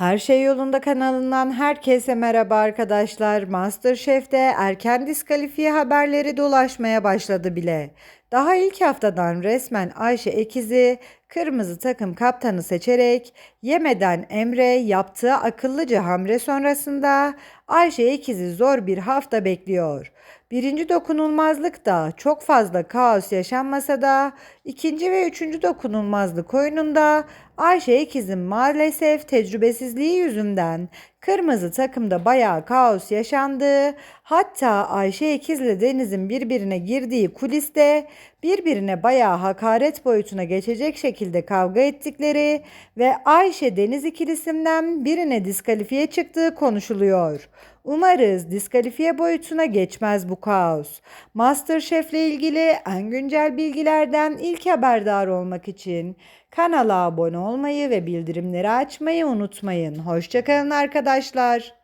Her Şey Yolunda kanalından herkese merhaba arkadaşlar. Masterchef'te erken diskalifiye haberleri dolaşmaya başladı bile. Daha ilk haftadan resmen Ayşe Ekiz'i kırmızı takım kaptanı seçerek yemeden Emre yaptığı akıllıca hamle sonrasında Ayşe Ekiz'i zor bir hafta bekliyor. Birinci dokunulmazlıkta çok fazla kaos yaşanmasa da ikinci ve üçüncü dokunulmazlık oyununda Ayşe Ekiz'in maalesef tecrübesizliği yüzünden kırmızı takımda bayağı kaos yaşandı. Hatta Ayşe Ekiz'le Deniz'in birbirine girdiği kuliste birbirine bayağı hakaret boyutuna geçecek şekilde kavga ettikleri ve Ayşe Deniz ikilisinden birine diskalifiye çıktığı konuşuluyor. Umarız diskalifiye boyutuna geçmez bu kaos. Masterchef'le ilgili en güncel bilgilerden ilk haberdar olmak için kanala abone olmayı ve bildirimleri açmayı unutmayın. Hoşçakalın arkadaşlar.